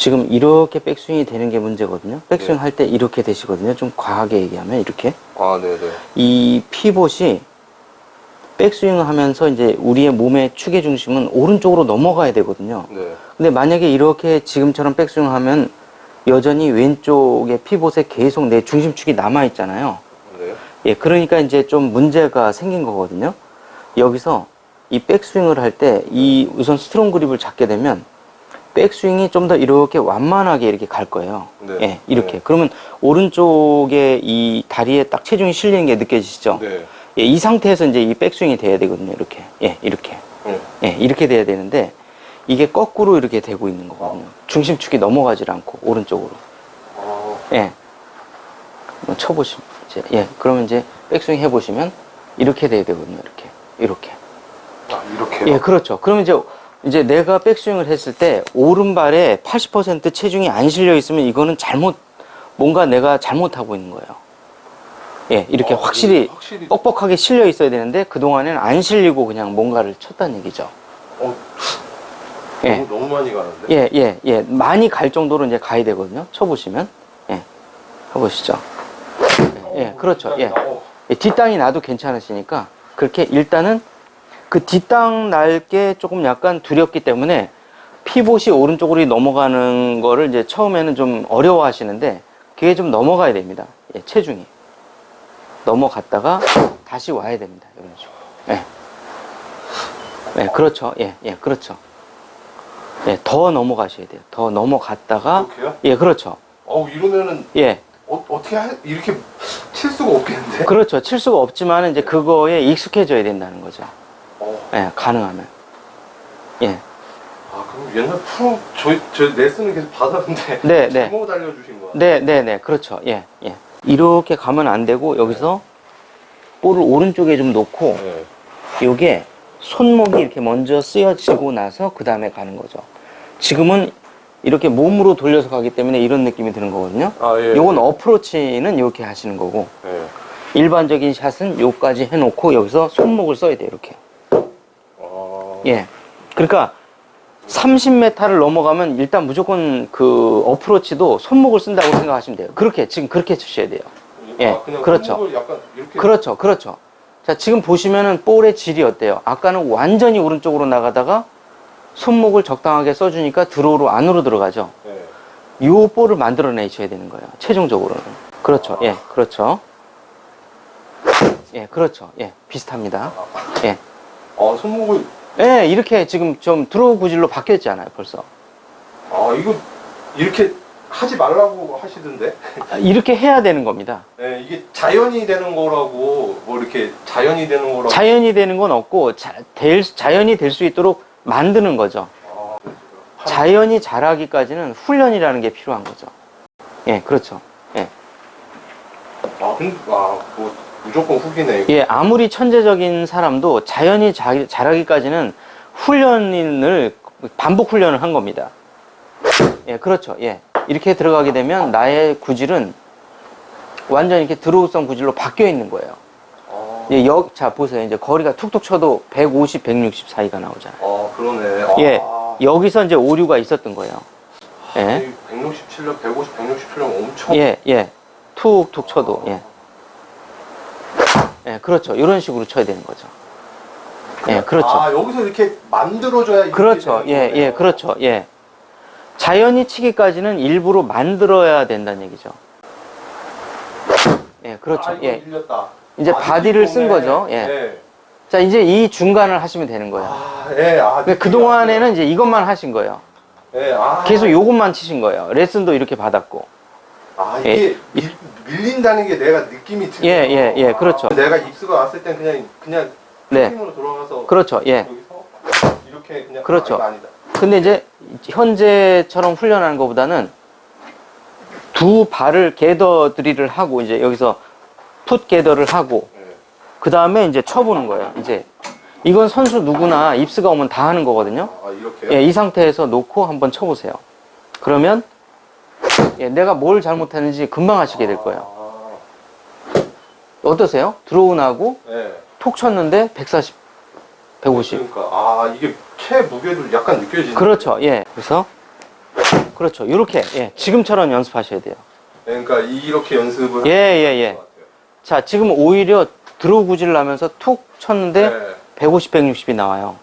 지금 이렇게 백스윙이 되는 게 문제거든요. 백스윙 네. 할때 이렇게 되시거든요. 좀 과하게 얘기하면 이렇게. 아, 네네. 이 피봇이 백스윙을 하면서 이제 우리의 몸의 축의 중심은 오른쪽으로 넘어가야 되거든요. 네. 근데 만약에 이렇게 지금처럼 백스윙 하면 여전히 왼쪽의 피봇에 계속 내 중심축이 남아 있잖아요. 네. 예, 그러니까 이제 좀 문제가 생긴 거거든요. 여기서 이 백스윙을 할 때 이 우선 스트롱 그립을 잡게 되면 백스윙이 좀 더 이렇게 완만하게 이렇게 갈 거예요. 네. 예, 이렇게. 네. 그러면 오른쪽에 이 다리에 딱 체중이 실리는 게 느껴지시죠? 네. 예, 이 상태에서 이제 이 백스윙이 돼야 되거든요. 이렇게. 예, 이렇게. 네. 예, 이렇게 돼야 되는데 이게 거꾸로 이렇게 되고 있는 거거든요. 중심축이 넘어가질 않고 오른쪽으로. 아, 예. 한번 쳐보시면 이제 예. 그러면 이제 백스윙 해보시면 이렇게 돼야 되거든요. 이렇게. 이렇게. 아, 이렇게요? 예, 그렇죠. 그러면 이제 이제 내가 백스윙을 했을 때 오른발에 80% 체중이 안 실려 있으면 이거는 잘못 뭔가 내가 잘못하고 있는 거예요. 예, 이렇게 아, 확실히 확실히. 뻑뻑하게 실려 있어야 되는데 그동안에는 안 실리고 그냥 뭔가를 쳤다는 얘기죠. 어, 예. 너무, 너무 많이 가는데? 예, 예, 예. 많이 갈 정도로 이제 가야 되거든요. 쳐보시면. 예. 해보시죠. 예, 예, 그렇죠. 예. 어, 예, 뒷땅이 나도 괜찮으시니까 그렇게 일단은 그 뒷땅 날 게 조금 약간 두렵기 때문에 피봇이 오른쪽으로 넘어가는 거를 이제 처음에는 좀 어려워 하시는데 그게 좀 넘어가야 됩니다. 예, 체중이. 넘어갔다가 다시 와야 됩니다. 이런 식으로. 예. 예, 그렇죠. 예, 예, 그렇죠. 예, 더 넘어가셔야 돼요. 더 넘어갔다가 이렇게요? 예, 그렇죠. 어우, 이러면은 예. 어, 어떻게 하, 이렇게 칠 수가 없겠는데? 그렇죠. 칠 수가 없지만 이제 그거에 익숙해져야 된다는 거죠. 어, 예, 가능하면. 예. 아, 그럼 옛날 프로, 저, 저 레슨을 계속 받았는데. 네, 네. 잘못 알려주신 거야? 네, 네, 네. 그렇죠. 예, 예. 이렇게 가면 안 되고, 여기서 볼을 오른쪽에 좀 놓고, 네. 요게 손목이 이렇게 먼저 쓰여지고 나서 그 다음에 가는 거죠. 지금은 이렇게 몸으로 돌려서 가기 때문에 이런 느낌이 드는 거거든요. 아, 예. 요건 어프로치는 이렇게 하시는 거고, 네. 일반적인 샷은 요까지 해놓고 여기서 손목을 써야 돼요, 이렇게. 아, 예. 그러니까 30m를 넘어가면 일단 무조건 그 어프로치도 손목을 쓴다고 생각하시면 돼요. 그렇게 지금 그렇게 치셔야 돼요. 예, 아, 그냥 그렇죠. 손목을 약간 이렇게. 그렇죠. 그렇죠. 자, 지금 보시면은 볼의 질이 어때요? 아까는 완전히 오른쪽으로 나가다가 손목을 적당하게 써주니까 드로우로 안으로 들어가죠. 네. 요 볼을 만들어내셔야 되는 거예요. 최종적으로는. 그렇죠. 예, 그렇죠. 예, 그렇죠. 예, 비슷합니다. 예. 아, 손목을, 예, 이렇게 지금 좀 드로우 구질로 바뀌었잖아요, 벌써. 아, 이거 이렇게 하지 말라고 하시던데? 아, 이렇게 해야 되는 겁니다. 네, 이게 자연이 되는 거라고, 뭐 이렇게 자연이 되는 거라고. 자연이 되는 건 없고, 자, 될, 자연이 될 수 있도록 만드는 거죠. 아, 자연이 자라기까지는 훈련이라는 게 필요한 거죠. 예, 그렇죠. 예. 아, 근데, 아, 뭐, 무조건 후기네. 이거. 예, 아무리 천재적인 사람도 자연이 자, 자라기까지는 훈련을, 반복 훈련을 한 겁니다. 예, 그렇죠. 예. 이렇게 들어가게 되면 나의 구질은 완전히 이렇게 드로우성 구질로 바뀌어 있는 거예요. 아, 예, 여, 자, 보세요. 이제 거리가 툭툭 쳐도 150, 160 사이가 나오잖아요. 아 그러네. 아, 예, 여기서 이제 오류가 있었던 거예요. 예, 167년, 150, 167년 엄청. 예, 예. 툭툭 쳐도, 예. 예, 그렇죠. 이런 식으로 쳐야 되는 거죠. 예, 그렇죠. 아, 여기서 이렇게 만들어줘야 그렇죠. 되는 예, 거네요. 예, 그렇죠. 예. 자연이 치기까지는 일부러 만들어야 된다는 얘기죠. 예, 그렇죠. 아, 이거 예. 밀렸다. 이제 아, 바디를 이거 쓴. 거죠. 예. 예. 자, 이제 이 중간을 하시면 되는 거예요. 아, 예. 아, 근데 그동안에는 이제 이것만 하신 거예요. 예, 아. 계속 요것만 치신 거예요. 레슨도 이렇게 받았고. 아, 이게 밀, 밀린다는 게 내가 느낌이 드네요. 예, 예, 예, 그렇죠. 아, 내가 입수가 왔을 땐 그냥, 그냥 네. 힘으로 돌아가서. 그렇죠. 예. 여기서 이렇게 그냥. 그렇죠. 아, 아니다. 근데 이제 현재처럼 훈련하는 것보다는 두 발을 게더 드릴을 하고 이제 여기서 풋 게더를 하고 예. 그 다음에 이제 쳐보는 거예요. 이제 이건 선수 누구나 입스가 오면 다 하는 거거든요. 아, 이렇게요? 예, 이 상태에서 놓고 한번 쳐보세요. 그러면 예, 내가 뭘 잘못했는지 금방 아시게 될 거예요. 아, 어떠세요? 드로우 나고 예. 톡 쳤는데 140, 150. 그러니까 아 이게 채 무게도 약간 느껴지네. 그렇죠. 예. 그래서 그렇죠. 이렇게 예, 지금처럼 연습하셔야 돼요. 그러니까 이렇게 연습을 예, 예, 하는 예. 것 같아요. 자, 지금 오히려 들어구질 나면서 툭 쳤는데 네. 150, 160이 나와요.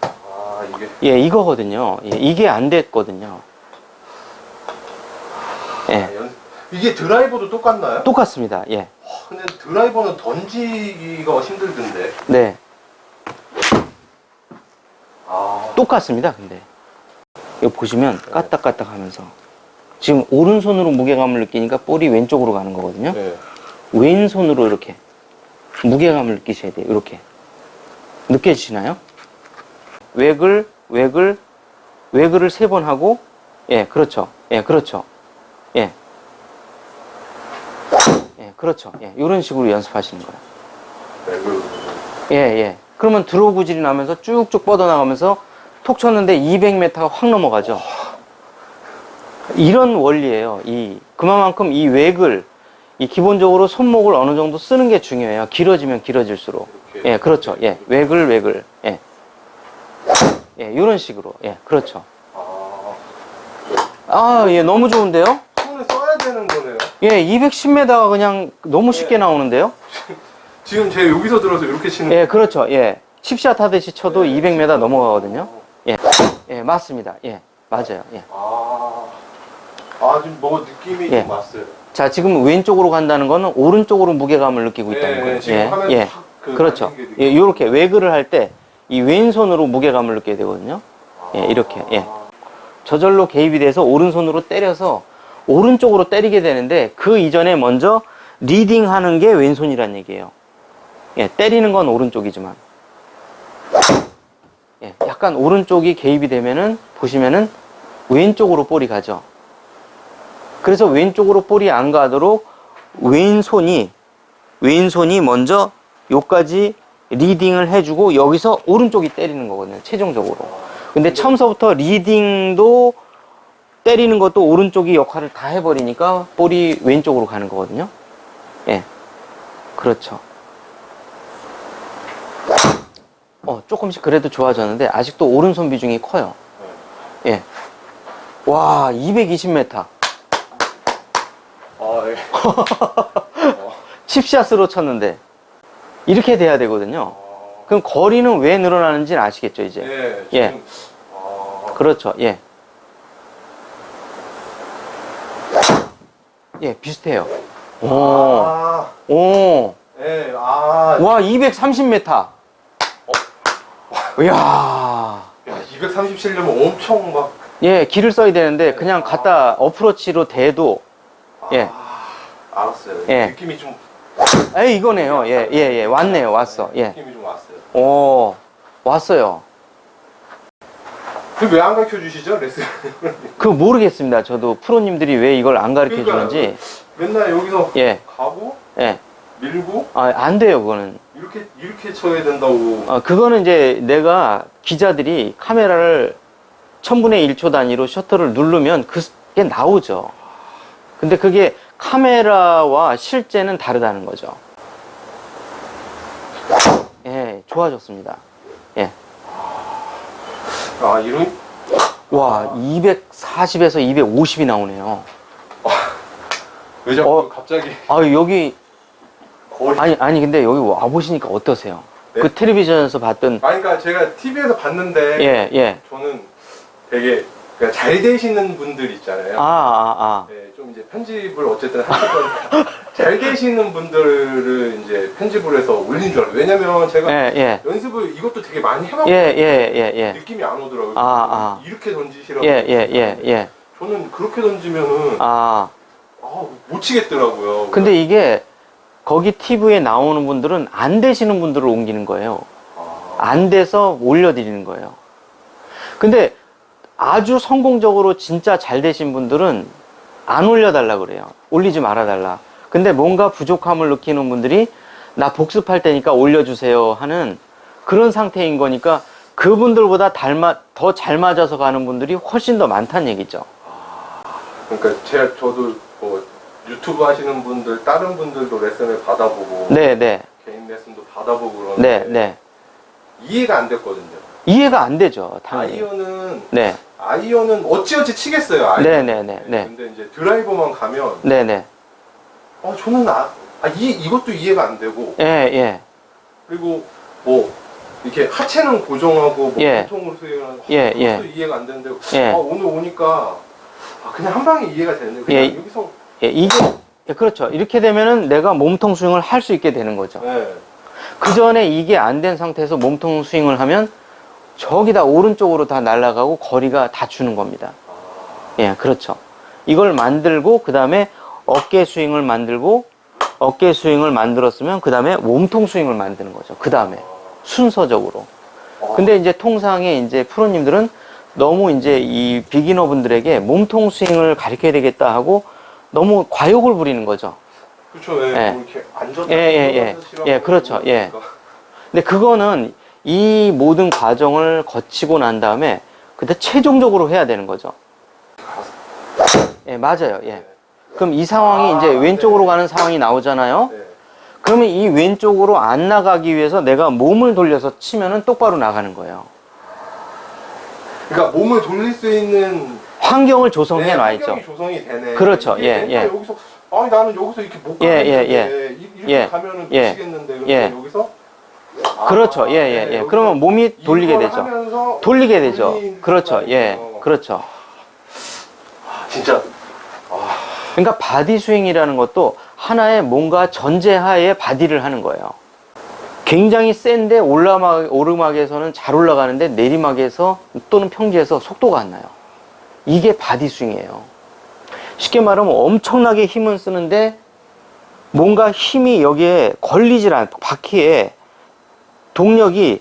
아 이게 예, 이거거든요. 예, 이게 안 됐거든요. 예, 아, 연... 이게 드라이버도 똑같나요? 똑같습니다. 예, 근데 드라이버는 던지기가 힘들던데. 네, 아 똑같습니다. 근데 이거 보시면 까딱까딱 하면서 지금 오른손으로 무게감을 느끼니까 볼이 왼쪽으로 가는 거거든요. 네. 왼손으로 이렇게 무게감을 느끼셔야 돼요. 이렇게 느껴지시나요? 웨글, 웨글, 웨글을 세 번 하고 예, 그렇죠. 예, 그렇죠. 예. 예, 그렇죠. 예, 이런 식으로 연습하시는 거예요. 예, 예. 그러면 드로우 구질이 나면서 쭉쭉 뻗어나가면서 톡 쳤는데 200m가 확 넘어가죠. 이런 원리예요. 이 그만큼 이 웩을 이 기본적으로 손목을 어느 정도 쓰는 게 중요해요. 길어지면 길어질수록. 이렇게. 예, 그렇죠. 예, 웩을 웩을. 예. 예, 이런 식으로. 예, 그렇죠. 아 아, 예, 너무 좋은데요? 되는 거네요. 예, 210m가 그냥 너무 쉽게 예. 나오는데요? 지금 제가 여기서 들어서 이렇게 치는. 예, 그렇죠. 예. 10샷 하듯이 쳐도 네, 200m 넘어가거든요. 예. 예, 맞습니다. 예. 맞아요. 예. 아, 아 지금 뭐 느낌이 예. 좀 왔어요. 자, 지금 왼쪽으로 간다는 거는 오른쪽으로 무게감을 느끼고 있다는 예, 거예요. 지금 예. 화면에 예. 확그 그렇죠. 게 예, 요렇게 외글을 할때 이 왼손으로 무게감을 느껴야 되거든요. 예, 이렇게. 예. 아, 저절로 개입이 돼서 오른손으로 때려서 오른쪽으로 때리게 되는데 그 이전에 먼저 리딩 하는 게 왼손이란 얘기예요. 예, 때리는 건 오른쪽이지만. 예, 약간 오른쪽이 개입이 되면은 보시면은 왼쪽으로 볼이 가죠. 그래서 왼쪽으로 볼이 안 가도록 왼손이 왼손이 먼저 요까지 리딩을 해주고 여기서 오른쪽이 때리는 거거든요. 최종적으로. 근데 처음서부터 리딩도 때리는 것도 오른쪽이 역할을 다 해버리니까 볼이 왼쪽으로 가는 거거든요. 예. 그렇죠. 어, 조금씩 그래도 좋아졌는데 아직도 오른손 비중이 커요. 예. 와, 220m. 아, 예. 칩샷으로 쳤는데 이렇게 돼야 되거든요. 아, 그럼 거리는 왜 늘어나는지는 아시겠죠, 이제? 예. 예. 아, 그렇죠. 예. 예, 비슷해요. 오. 아, 오. 예. 아, 와, 230m. 이야. 야, 237려면 엄청 막. 예, 길을 써야 되는데 그냥 갖다 어프로치로 대도 예. 아, 알았어요. 예. 느낌이 좀. 에이 이거네요. 예, 예, 예. 왔네요. 왔어. 예. 느낌이 좀 왔어요. 오. 왔어요. 그왜안 가르쳐 주시죠, 레슨? 그 모르겠습니다. 저도 프로님들이 왜 이걸 안 가르쳐 주는지. 맨날 여기서 예. 가고 예. 밀고 아, 안 돼요, 그거는. 이렇게 이렇게 쳐야 된다고. 어, 그거는 이제 내가 기자들이 카메라를 천분의 1초 단위로 셔터를 누르면 그게 나오죠. 근데 그게 카메라와 실제는 다르다는 거죠. 예, 좋아졌습니다. 예. 아, 이런 와, 240에서 250이 나오네요. 왜 자꾸 어. 갑자기 아, 여기, 거의 아니, 아니, 근데 여기 와보시니까 어떠세요? 네? 그 텔레비전에서 봤던, 아니 그러니까 제가 TV에서 봤는데 예, 예. 저는 되게 그냥 잘 되시는 분들 있잖아요. 아, 아, 아. 네, 좀 이제 편집을 어쨌든 하실 거니까 잘 되시는 분들을 이제 편집을 해서 올린 줄 알아요. 왜냐면 제가 예, 예. 연습을 이것도 되게 많이 해봤고 예, 예, 예, 예. 느낌이 안 오더라고요. 아, 아. 이렇게 던지시라고. 예, 예, 예, 예. 저는 그렇게 던지면은 아. 아, 못 치겠더라고요. 근데 이게 거기 TV에 나오는 분들은 안 되시는 분들을 옮기는 거예요. 아, 안 돼서 올려드리는 거예요. 근데 아주 성공적으로 진짜 잘 되신 분들은 안 올려달라 그래요. 올리지 말아달라. 근데 뭔가 부족함을 느끼는 분들이 나 복습할 테니까 올려주세요 하는 그런 상태인 거니까 그분들보다 닮아, 더 잘 맞아서 가는 분들이 훨씬 더 많다는 얘기죠. 그러니까 제가 저도 뭐 유튜브 하시는 분들 다른 분들도 레슨을 받아보고 네, 네, 개인 레슨도 받아보고 그러는데 네, 네. 이해가 안 됐거든요. 이해가 안 되죠, 당연히. 아이언은 네, 아이언은 어찌어찌 치겠어요. 아이언. 네네네. 네. 근데 이제 드라이버만 가면 네네. 어 저는 아, 아 이, 이것도 이해가 안 되고 예, 예. 그리고 뭐 이렇게 하체는 고정하고 뭐 예. 보통으로 수행하는 예, 그것도 예. 이해가 안 되는데 예. 아, 오늘 오니까 아, 그냥 한 방에 이해가 되는데 그냥 예. 여기서 예, 이게, 예, 그렇죠. 이렇게 되면은 내가 몸통 스윙을 할 수 있게 되는 거죠. 네. 그 전에 이게 안 된 상태에서 몸통 스윙을 하면 저기 다 오른쪽으로 다 날아가고 거리가 다 주는 겁니다. 아, 예, 그렇죠. 이걸 만들고 그 다음에 어깨 스윙을 만들고 어깨 스윙을 만들었으면 그 다음에 몸통 스윙을 만드는 거죠. 그 다음에 순서적으로. 아, 근데 이제 통상에 이제 프로님들은 너무 이제 이 비기너 분들에게 몸통 스윙을 가르쳐야 되겠다 하고 너무 과욕을 부리는 거죠. 그렇죠. 예. 예. 뭐 이렇게 앉았다 예, 예, 예. 예, 그렇죠. 예. 그러니까. 근데 그거는 이 모든 과정을 거치고 난 다음에 그때 최종적으로 해야 되는 거죠. 예, 맞아요. 예. 네. 그럼 이 상황이 아, 이제 왼쪽으로 네. 가는 상황이 나오잖아요. 네. 그러면 이 왼쪽으로 안 나가기 위해서 내가 몸을 돌려서 치면은 똑바로 나가는 거예요. 그러니까 몸을 돌릴 수 있는 환경을 조성해 네, 놔 있죠. 환경이 조성이 되네. 그렇죠. 예, 예. 여기서 아니 나는 여기서 이렇게 못 예, 가겠는데 예, 이- 이렇게 예. 가면은 예. 미치겠는데 그래서 예. 여기서 아, 그렇죠. 예, 예, 네, 예. 여기서 그러면 몸이 돌리게 되죠. 돌리게 되죠. 그렇죠. 예. 그렇죠. 아, 진짜 그러니까 바디 스윙이라는 것도 하나의 뭔가 전제하에 바디를 하는 거예요. 굉장히 센데 올라막, 오르막에서는 잘 올라가는데 내리막에서 또는 평지에서 속도가 안 나요. 이게 바디 스윙이에요. 쉽게 말하면 엄청나게 힘은 쓰는데 뭔가 힘이 여기에 걸리질 않, 바퀴에 동력이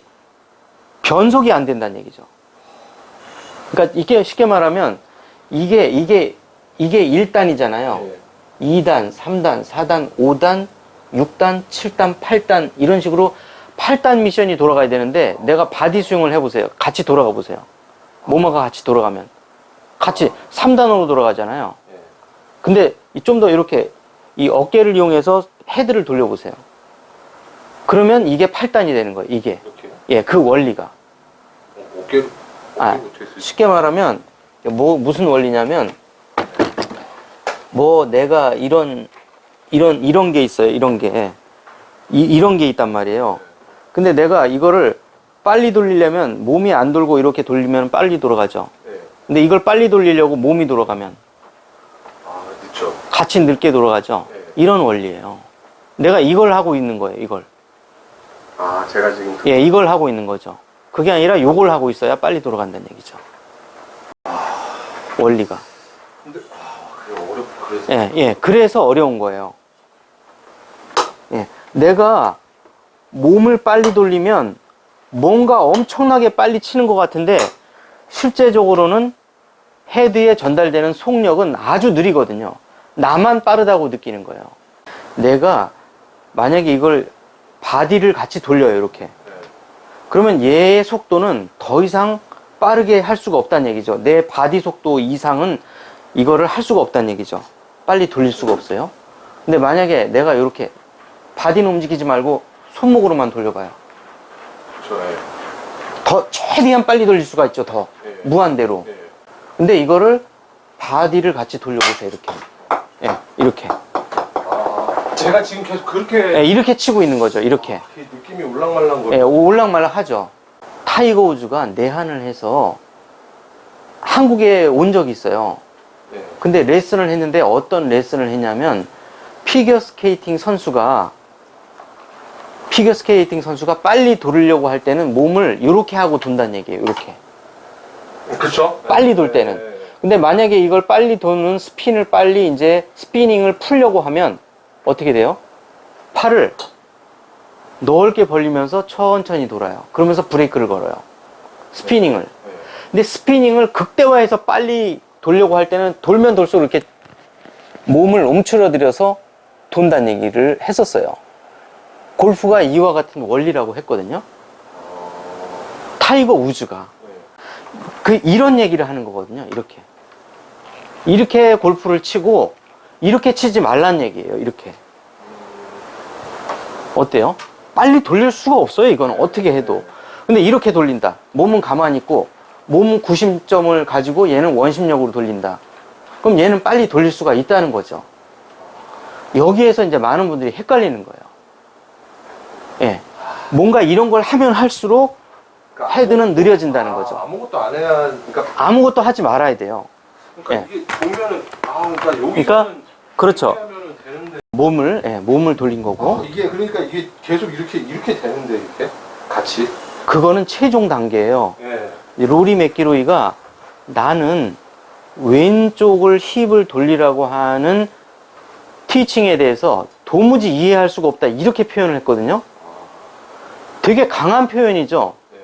변속이 안 된다는 얘기죠. 그러니까 이게 쉽게 말하면 이게, 이게, 이게 1단이잖아요. 예. 2단, 3단, 4단, 5단, 6단, 7단, 8단 이런 식으로 8단 미션이 돌아가야 되는데 내가 바디 스윙을 해 보세요. 같이 돌아가 보세요. 모마가 같이 돌아가면 같이 3단으로 돌아가잖아요. 예. 근데 좀 더 이렇게 이 어깨를 이용해서 헤드를 돌려 보세요. 그러면 이게 8단이 되는 거예요. 이게 이렇게 예, 그 원리가 어, 어깨 아, 어깨. 쉽게 말하면 뭐 무슨 원리냐면 뭐 내가 이런 이런 이런 게 있어요. 이런 게 이, 이런 게 있단 말이에요. 근데 내가 이거를 빨리 돌리려면 몸이 안 돌고 이렇게 돌리면 빨리 돌아가죠. 예. 근데 이걸 빨리 돌리려고 몸이 돌아가면 아 늦죠. 같이 늦게 돌아가죠. 네. 이런 원리예요. 내가 이걸 하고 있는 거예요. 이걸. 아 제가 지금 그- 예, 이걸 하고 있는 거죠. 그게 아니라 요걸 하고 있어야 빨리 돌아간다는 얘기죠. 원리가. 근데 아 그래 어렵 그래서 예, 예. 그래서 어려운 거예요. 예. 내가 몸을 빨리 돌리면 뭔가 엄청나게 빨리 치는 것 같은데 실제적으로는 헤드에 전달되는 속력은 아주 느리거든요. 나만 빠르다고 느끼는 거예요. 내가 만약에 이걸 바디를 같이 돌려요, 이렇게. 네. 그러면 얘의 속도는 더 이상 빠르게 할 수가 없다는 얘기죠. 내 바디 속도 이상은 이거를 할 수가 없다는 얘기죠. 빨리 돌릴 수가 없어요. 근데 만약에 내가 이렇게 바디는 움직이지 말고 손목으로만 돌려봐요. 그렇죠. 예. 더 최대한 빨리 돌릴 수가 있죠. 더 예. 무한대로. 예. 근데 이거를 바디를 같이 돌려보세요. 이렇게. 예, 이렇게. 아 제가 지금 계속 그렇게 예, 이렇게 치고 있는 거죠. 이렇게. 이 느낌이 울랑말랑 거려. 예, 올락말락 하죠. 타이거 우즈가 내한을 해서 한국에 온 적이 있어요. 네. 근데 레슨을 했는데 어떤 레슨을 했냐면 피겨 스케이팅 선수가 피겨 스케이팅 선수가 빨리 돌으려고 할 때는 몸을 이렇게 하고 돈다는 얘기예요. 이렇게. 그렇죠. 빨리 돌 때는. 근데 만약에 이걸 빨리 도는 스핀을 빨리 이제 스피닝을 풀려고 하면 어떻게 돼요? 팔을 넓게 벌리면서 천천히 돌아요. 그러면서 브레이크를 걸어요. 스피닝을. 네. 근데 스피닝을 극대화해서 빨리 돌려고 할 때는 돌면 돌수록 이렇게 몸을 움츠러들여서 돈다는 얘기를 했었어요. 골프가 이와 같은 원리라고 했거든요. 타이거 우즈가. 네. 그 이런 얘기를 하는 거거든요. 이렇게. 이렇게 골프를 치고 이렇게 치지 말란 얘기예요. 이렇게. 어때요? 빨리 돌릴 수가 없어요. 이거는 어떻게 해도. 근데 이렇게 돌린다. 몸은 가만히 있고 몸 구심점을 가지고 얘는 원심력으로 돌린다. 그럼 얘는 빨리 돌릴 수가 있다는 거죠. 여기에서 이제 많은 분들이 헷갈리는 거예요. 예. 뭔가 이런 걸 하면 할수록 그러니까 헤드는 느려진다는 아, 거죠. 아무것도 안 해야 그러니까, 아무것도 하지 말아야 돼요. 그러니까 이게 보면은 아 그러니까 여기서는 예. 그러니까 그렇죠. 이렇게 하면은 되는데 몸을, 예, 몸을 돌린 거고. 아, 이게 그러니까 이게 계속 이렇게 이렇게 되는데 이렇게 같이 그거는 최종 단계예요. 예. 이 로리 맥기로이가 나는 왼쪽을 힙을 돌리라고 하는 티칭에 대해서 도무지 이해할 수가 없다. 이렇게 표현을 했거든요. 되게 강한 표현이죠. 예.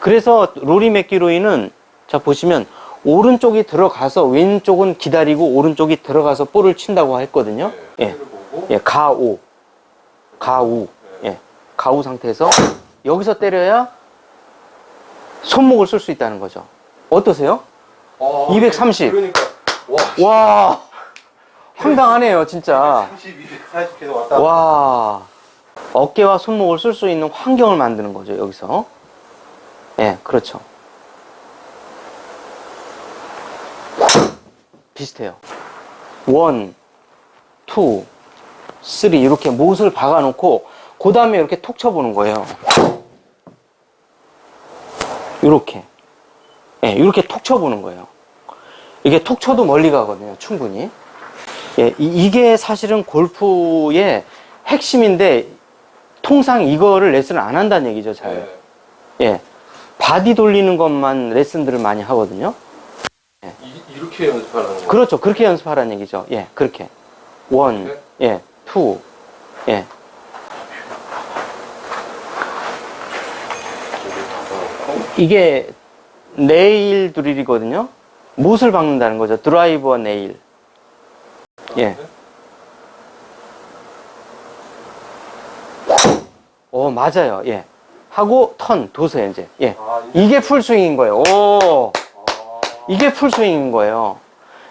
그래서 로리 맥기로이는 자 보시면 오른쪽이 들어가서 왼쪽은 기다리고 오른쪽이 들어가서 볼을 친다고 했거든요. 예. 예. 예, 가오. 가우. 예. 가우 상태에서 여기서 때려야 손목을 쓸 수 있다는 거죠. 어떠세요? 어, 230. 그러니까 와 와. 황당하네요, 진짜. 30, 240 계속 왔다. 와. 어깨와 손목을 쓸 수 있는 환경을 만드는 거죠, 여기서. 예, 그렇죠. 비슷해요. 원, 투, 쓰리 이렇게 못을 박아놓고 그 다음에 이렇게 톡 쳐보는 거예요. 이렇게. 예, 이렇게 톡 쳐보는 거예요. 이게 톡 쳐도 멀리 가거든요, 충분히. 예, 이, 게 사실은 골프의 핵심인데 통상 이거를 레슨을 안 한다는 얘기죠, 잘. 예. 예. 바디 돌리는 것만 레슨들을 많이 하거든요. 이, 이렇게 연습하는 거. 그렇죠. 그렇게 연습하라는 얘기죠. 예, 그렇게. 원, 네. 예, 투, 예. 이게 네일 드릴이거든요. 못을 박는다는 거죠. 드라이버 네일. 예. 어, 맞아요. 예. 하고 턴, 도세요, 이제. 예. 아, 이게 풀스윙인 거예요. 오! 아, 이게 풀스윙인 거예요.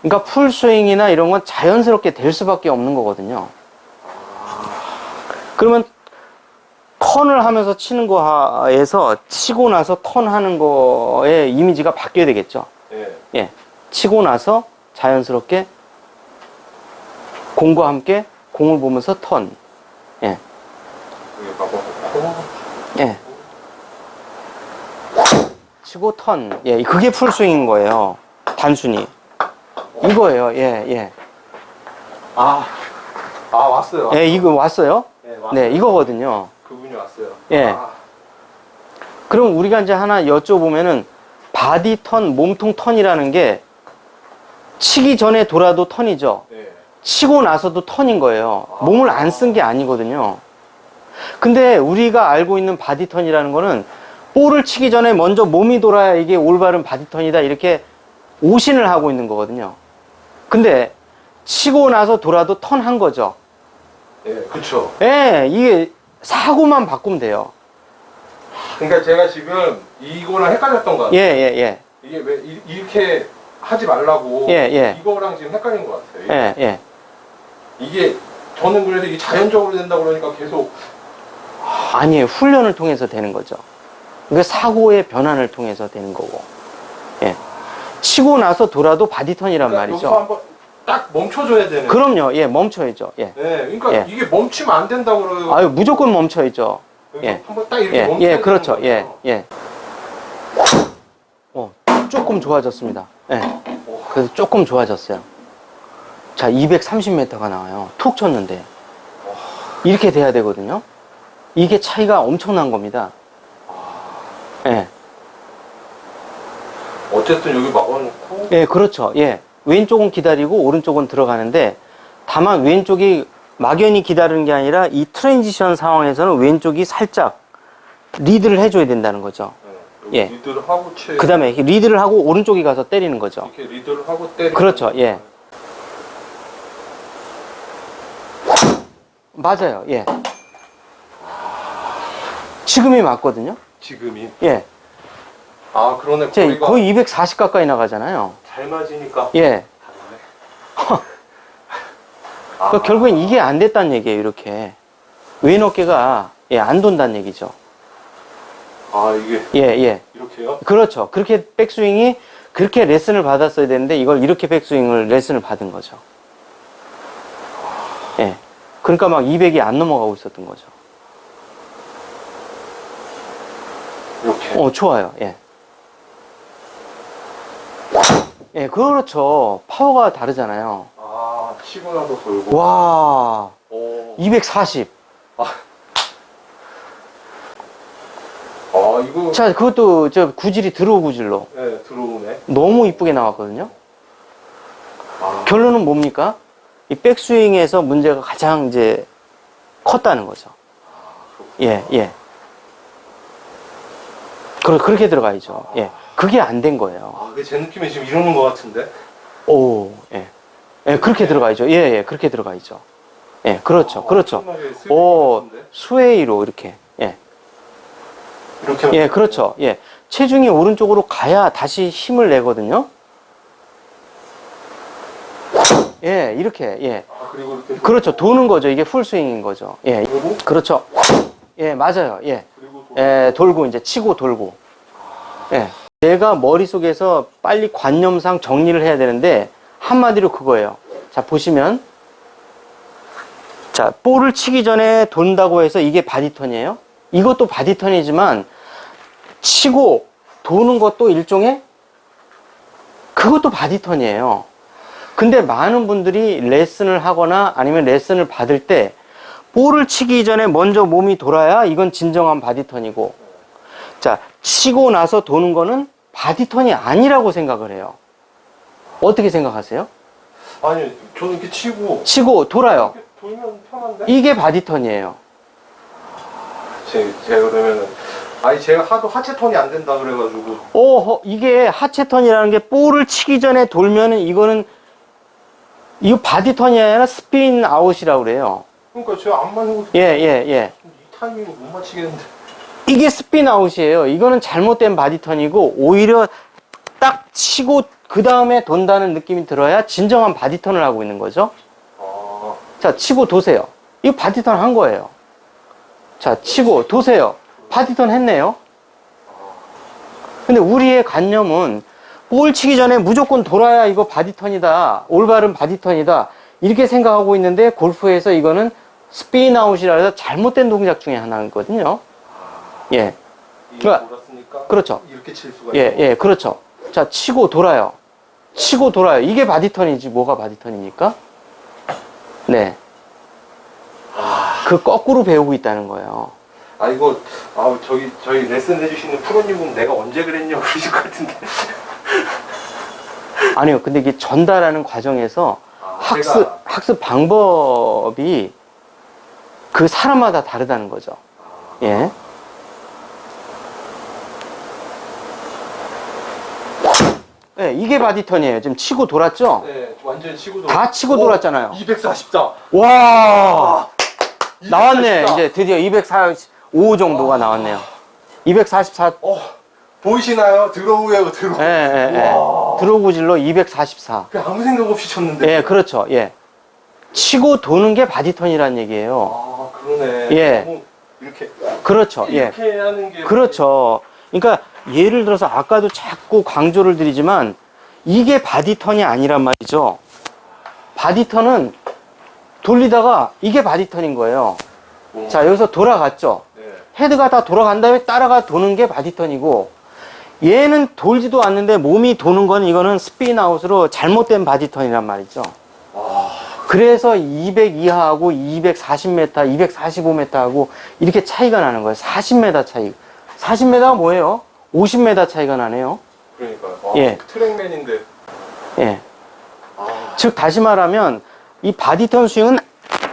그러니까 풀스윙이나 이런 건 자연스럽게 될 수밖에 없는 거거든요. 그러면 턴을 하면서 치는 거에서 치고 나서 턴 하는 거의 이미지가 바뀌어야 되겠죠. 예. 예. 치고 나서 자연스럽게 공과 함께 공을 보면서 턴. 예. 예. 치고 턴. 예. 그게 풀스윙인 거예요. 단순히. 이거예요. 예, 예. 아, 아 왔어요. 예, 이거 왔어요? 네, 왔어요. 네, 이거거든요. 그분이 왔어요. 예. 아, 그럼 우리가 이제 하나 여쭤보면은 바디 턴, 몸통 턴이라는 게 치기 전에 돌아도 턴이죠. 네. 치고 나서도 턴인 거예요. 아. 몸을 안 쓴 게 아니거든요. 근데 우리가 알고 있는 바디 턴이라는 거는 볼을 치기 전에 먼저 몸이 돌아야 이게 올바른 바디 턴이다 이렇게 오신을 하고 있는 거거든요. 근데 치고 나서 돌아도 턴 한 거죠. 예, 그쵸. 예, 이게 사고만 바꾸면 돼요. 그러니까 제가 지금 이거랑 헷갈렸던 것 예, 같아요. 예, 예. 이게 왜 이, 이렇게 하지 말라고 예, 예. 이거랑 지금 헷갈린 것 같아요. 예, 예. 이게 저는 그래서 이게 자연적으로 된다고 그러니까 계속 아니에요. 훈련을 통해서 되는 거죠. 그게 사고의 변환을 통해서 되는 거고. 예. 치고 나서 돌아도 바디턴이란 그러니까 여기서 말이죠. 한번 딱 멈춰줘야 되는. 그럼요. 예, 멈춰야죠. 예. 네, 그러니까 예. 이게 멈추면 안 된다고 그래요. 아유, 무조건 멈춰야죠. 그러니까 예. 한번 딱 이렇게 예, 멈춰야 예, 그렇죠. 되는 예, 거죠. 예. 어, 조금 좋아졌습니다. 예. 오, 그래서 조금 좋아졌어요. 자, 230m가 나와요. 툭 쳤는데. 이렇게 돼야 되거든요. 이게 차이가 엄청난 겁니다. 예. 어쨌든 여기 막아놓고 예, 그렇죠. 예. 왼쪽은 기다리고 오른쪽은 들어가는데 다만 왼쪽이 막연히 기다리는 게 아니라 이 트랜지션 상황에서는 왼쪽이 살짝 리드를 해줘야 된다는 거죠. 네, 여기 예. 리드를 하고 채 그 다음에 리드를 하고 오른쪽이 가서 때리는 거죠. 이렇게 리드를 하고 때리. 그렇죠, 예. 맞아요. 예. 지금이 맞거든요. 지금이 예. 아 그러네 제 거리가 거의 240 가까이 나가잖아요. 잘 맞으니까 예. 다르네. 아, 그러니까 결국엔 이게 안 됐다는 얘기예요, 이렇게. 왼 어깨가, 예, 안 돈다는 얘기죠. 아 이게 예, 예. 이렇게요? 그렇죠. 그렇게 백스윙이 그렇게 레슨을 받았어야 되는데 이걸 이렇게 백스윙을 레슨을 받은 거죠. 예. 그러니까 막 200이 안 넘어가고 있었던 거죠. 이렇게. 어, 좋아요. 예. 예, 그렇죠. 파워가 다르잖아요. 아 치고 나서 돌고. 와, 오. 240. 아 이거. 자, 그것도 저 구질이 드로우 구질로 네 들어오네. 너무 이쁘게 나왔거든요. 아. 결론은 뭡니까? 이 백스윙에서 문제가 가장 이제 컸다는 거죠. 예, 예. 그, 그렇게 들어가야죠. 예. 그게 안 된 거예요. 아, 제 느낌에 지금 이러는 것 같은데? 오, 예. 예, 그렇게 들어가야죠. 예, 예, 그렇게 들어가야죠. 예, 그렇죠. 그렇죠. 엄청나게 슬픈 오? 스웨이로 이렇게. 예. 이렇게. 예, 그렇죠. 예. 체중이 오른쪽으로 가야 다시 힘을 내거든요. 예, 이렇게. 예. 아, 그리고 이렇게. 그렇죠. 도는 거죠. 이게 풀스윙인 거죠. 예. 그리고, 그렇죠. 예, 맞아요. 예. 그리고 또. 예, 돌고 이제 치고 돌고. 예. 얘가 머릿속에서 빨리 관념상 정리를 해야 되는데 한마디로 그거예요. 자, 보시면 자, 볼을 치기 전에 돈다고 해서 이게 바디턴이에요. 이것도 바디턴이지만 치고 도는 것도 일종의 그것도 바디턴이에요. 근데 많은 분들이 레슨을 하거나 아니면 레슨을 받을 때 볼을 치기 전에 먼저 몸이 돌아야 이건 진정한 바디턴이고 자 치고 나서 도는 거는 바디턴이 아니라고 생각을 해요 어떻게 생각하세요? 아니, 저는 이렇게 치고. 치고 돌아요 이렇게 돌면 편한데? 이게 바디턴이에요 제, 제가 그러면은. 아니, 제가 하도 하체 턴이 안 된다 그래가지고. 오 이게 하체턴이라는 게 볼을 치기 전에 돌면은 이거는 이거 바디턴이 아니라 스핀 아웃이라고 그래요 그러니까 제가 안 맞는 거. 예 예, 예. 이 타이밍을 못 맞히겠는데. 이게 스핀 아웃이에요. 이거는 잘못된 바디턴이고 오히려 딱 치고 그 다음에 돈다는 느낌이 들어야 진정한 바디턴을 하고 있는 거죠. 아, 자, 치고 도세요. 이거 바디턴 한 거예요. 자, 치고 도세요. 바디턴 했네요. 근데 우리의 관념은 볼 치기 전에 무조건 돌아야 이거 바디턴이다. 올바른 바디턴이다. 이렇게 생각하고 있는데 골프에서 이거는 스핀 아웃이라 해서 잘못된 동작 중에 하나거든요. 예. 그러니까- 돌았으니까. 그렇죠. 이렇게 칠 수가 예, 있고. 예, 그렇죠. 자, 치고 돌아요. 치고 돌아요. 이게 바디턴이지, 뭐가 바디턴입니까? 네. 그 거꾸로 배우고 있다는 거예요. 아 이거 아 저기 저희 레슨 해주시는 프로님은 내가 언제 그랬냐고 그러실 것 같은데 아니요, 근데 이게 전달하는 과정에서 아, 학습, 제가- 학습 방법이 그 사람마다 다르다는 거죠. 예. 예, 이게 바디턴이에요. 지금 치고 돌았죠? 네 완전 치고 다 치고 돌았잖아요. 244 와! 아, 나왔네. 244. 이제 드디어 245 정도가 나왔네요. 244. 어 보이시나요 들어오요 들어 예, 예, 예. 와. 드로우질로 244. 그냥 아무 생각 없이 쳤는데 예, 그렇죠. 예. 치고 도는 게 바디턴이라는 얘기예요. 아 그러네 예. 너무 이렇게 그렇죠. 예. 이렇게 하는 게 그렇죠. 그러니까 예를 들어서 아까도 자꾸 강조를 드리지만 이게 바디턴이 아니란 말이죠. 바디턴은 돌리다가 이게 바디턴인 거예요. 오. 자, 여기서 돌아갔죠. 네. 헤드가 다 돌아간 다음에 따라가 도는 게 바디턴이고 얘는 돌지도 않는데 몸이 도는 거는 이거는 스피인 아웃으로 잘못된 바디턴이란 말이죠. 아 그래서 200 이하하고 240m, 245m하고 이렇게 차이가 나는 거예요. 40m 차이. 40m가 뭐예요? 50m 차이가 나네요. 그러니까 아, 예. 트랙맨인데 예. 아 즉 다시 말하면 이 바디턴 스윙은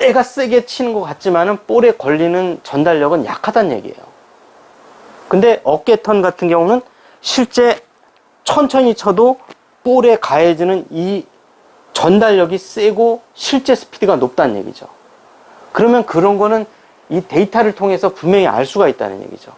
애가 세게 치는 것 같지만은 볼에 걸리는 전달력은 약하다는 얘기예요. 근데 어깨 턴 같은 경우는 실제 천천히 쳐도 볼에 가해지는 이 전달력이 세고 실제 스피드가 높다는 얘기죠. 그러면 그런 거는 이 데이터를 통해서 분명히 알 수가 있다는 얘기죠.